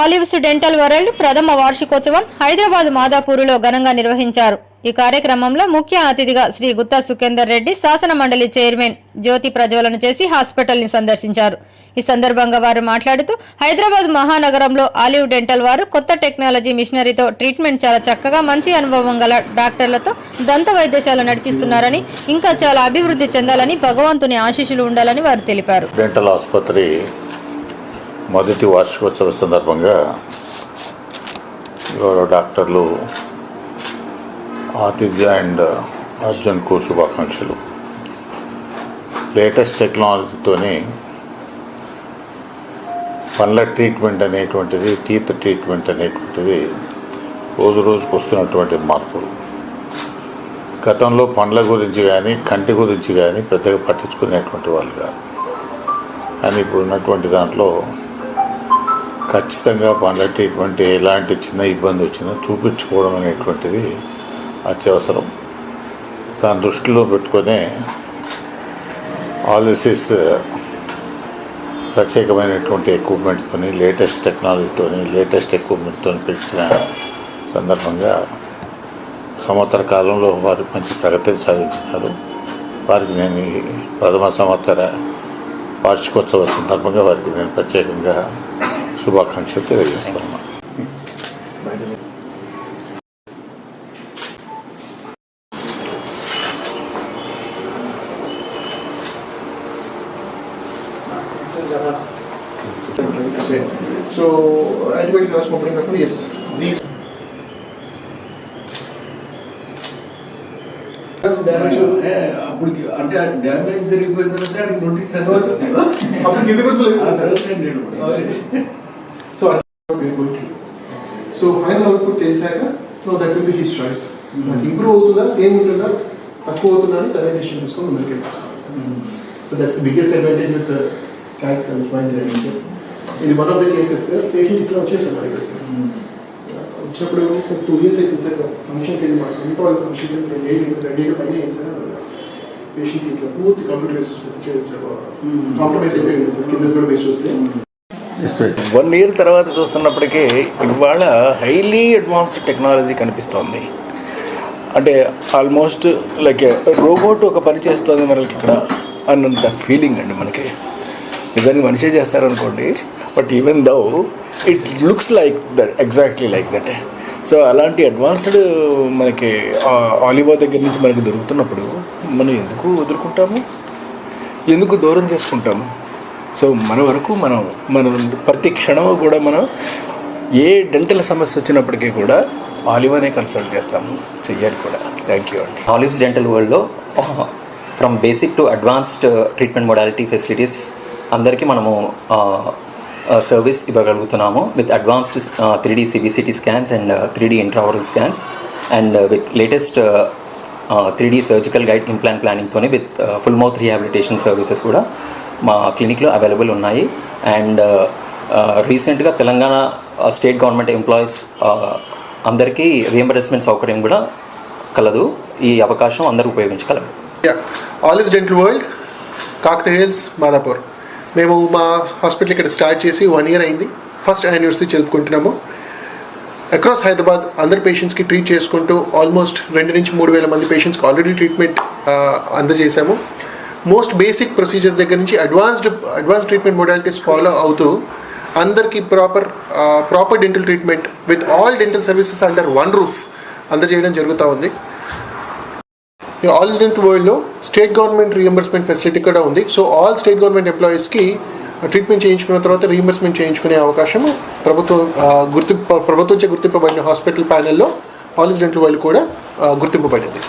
Olives dental world ప్రథమ వార్షికోత్సవం హైదరాబాద్ మాదాపూరులో ఘనంగా నిర్వహించారు. ఈ కార్యక్రమంలో ముఖ్య అతిథిగా శ్రీ గుత్తా సుఖేందర్ రెడ్డి శాసన మండలి చైర్మన్ జ్యోతి ప్రజ్వలన చేసి హాస్పిటల్ని సందర్శించారు. ఈ సందర్భంగా వారు మాట్లాడుతూ హైదరాబాద్ మహానగరంలో ఆలివ్ డెంటల్ వారు కొత్త టెక్నాలజీ మిషనరీతో ట్రీట్మెంట్ చాలా చక్కగా మంచి అనుభవం గల డాక్టర్లతో దంత వైద్యశాల నడిపిస్తున్నారని ఇంకా చాలా అభివృద్ధి చెందాలని భగవంతుని ఆశీస్సులు ఉండాలని వారు తెలిపారు. డెంటల్ ఆసుపత్రి మొదటి వార్షికోత్సవ సందర్భంగా గౌరవ డాక్టర్లు ఆతిథ్య అండ్ అర్జున్కు శుభాకాంక్షలు. లేటెస్ట్ టెక్నాలజీతోనే పండ్ల ట్రీట్మెంట్ అనేటువంటిది టీత్ ట్రీట్మెంట్ అనేటువంటిది రోజు రోజుకు వస్తున్నటువంటి మార్పులు గతంలో పండ్ల గురించి కానీ కంటి గురించి కానీ పెద్దగా పట్టించుకునేటువంటి వాళ్ళు కాదు. కానీ ఇప్పుడు ఉన్నటువంటి దాంట్లో ఖచ్చితంగా పండ్ల ఎటువంటి ఎలాంటి చిన్న ఇబ్బంది వచ్చినా చూపించుకోవడం అనేటువంటిది అత్యవసరం. దాని దృష్టిలో పెట్టుకునే ఆలిసిస్ ప్రత్యేకమైనటువంటి ఎక్విప్మెంట్తోని లేటెస్ట్ టెక్నాలజీతోని లేటెస్ట్ ఎక్విప్మెంట్తో పెంచిన సందర్భంగా సంవత్సర కాలంలో వారు మంచి ప్రగతిని సాధించినారు. వారికి నేను ప్రథమ సంవత్సర వార్షికోత్సవ సందర్భంగా వారికి నేను ప్రత్యేకంగా శుభాకాంక్షలు తెలియజేస్తాను method, yes. These. ఏ, అప్పటికి అంటే డ్యామేజ్ అడిగి నోటీస్ అప్పుడు కింద going to. So final output తెలిసాక so that will be his choice improve అవుతుందా సేమ్ ఉంటుందా తక్కువ అవుతుందా అని తన డెసిషన్ తీసుకొని ముందుకు so that's biggest advantage with క్యాక్ mind ఇది one of the cases patient ఇట్లా వచ్చేసాం మా దగ్గరికి వచ్చినప్పుడు సార్ టూ ఇయర్స్ అయితే సార్ ఫంక్షన్కి వెళ్ళి మాకు. ఎంత వాళ్ళ ఫంక్షన్ రెడీ రెడీ పైన అయింది సార్ పేషెంట్కి ఇట్లా పూర్తి కంప్యూటర్స్ చేస్తారు కాంప్రమైజ్ అయిపోయింది సార్ కింద కూడా వేసి వస్తే వన్ ఇయర్ తర్వాత చూస్తున్నప్పటికీ ఇవాళ హైలీ అడ్వాన్స్డ్ టెక్నాలజీ కనిపిస్తోంది. అంటే ఆల్మోస్ట్ లైక్ రోబోట్ ఒక పని చేస్తుంది మనకి ఇక్కడ అన్నంత ఫీలింగ్ అండి మనకి. నిజానికి మనిషే చేస్తారనుకోండి but even though it looks like that exactly like that so అలాంటి అడ్వాన్స్డ్ మనకి ఆలివా దగ్గర నుంచి మనకి దొరుకుతున్నప్పుడు మనం ఎందుకు వదులుకుంటాము? ఎందుకు దూరం చేసుకుంటాము? సో మన వరకు మనం మన ప్రతి క్షణం కూడా మనం ఏ డెంటల్ సమస్య వచ్చినప్పటికీ కూడా ఆలివానే కన్సల్ట్ చేస్తాము చెయ్యాలి కూడా. థ్యాంక్ యూ అండి. ఆలివ్స్ డెంటల్ వరల్డ్లో from basic to advanced treatment modality facilities అందరికీ మనము service ఇవ్వగలుగుతున్నాము with advanced three D CBCT scans and three D intraoral scans and with latest three D surgical guide implant ప్లానింగ్తోనే with full mouth rehabilitation services కూడా మా క్లినిక్లో available ఉన్నాయి. And రీసెంట్గా Telangana state government employees అందరికీ reimbursement సౌకర్యం కూడా కలదు. ఈ అవకాశం అందరూ ఉపయోగించగలరు. Yeah dental world Kakatiya hills Madhapur. మేము మా హాస్పిటల్ ఇక్కడ స్టార్ట్ చేసి వన్ ఇయర్ అయింది. ఫస్ట్ యానివర్సరీ జరుపుకుంటున్నాము. అక్రాస్ హైదరాబాద్ అందరి పేషెంట్స్కి ట్రీట్ చేసుకుంటూ ఆల్మోస్ట్ రెండు నుంచి మూడు వేల మంది పేషెంట్స్కి ఆల్రెడీ ట్రీట్మెంట్ అందజేశాము. మోస్ట్ బేసిక్ ప్రొసీజర్స్ దగ్గర నుంచి advanced advance treatment modalities follow అవుతూ అందరికీ proper proper dental treatment with all dental services under one roof అందజేయడం జరుగుతూ ఉంది. ఆల్ డెంటల్ వరల్డ్లో స్టేట్ గవర్నమెంట్ రీఎంబర్స్మెంట్ ఫెసిలిటీ కూడా ఉంది. సో ఆల్ స్టేట్ గవర్నమెంట్ ఎంప్లాయీస్కి ట్రీట్మెంట్ చేయించుకున్న తర్వాత రీఎంబర్స్మెంట్ చేయించుకునే అవకాశం ప్రభుత్వం గుర్తింపు ప్రభుత్వంచే గుర్తింపబడిన హాస్పిటల్ ప్యానెల్లో ఆల్ డెంటల్ వరల్డ్ కూడా గుర్తింపబడింది.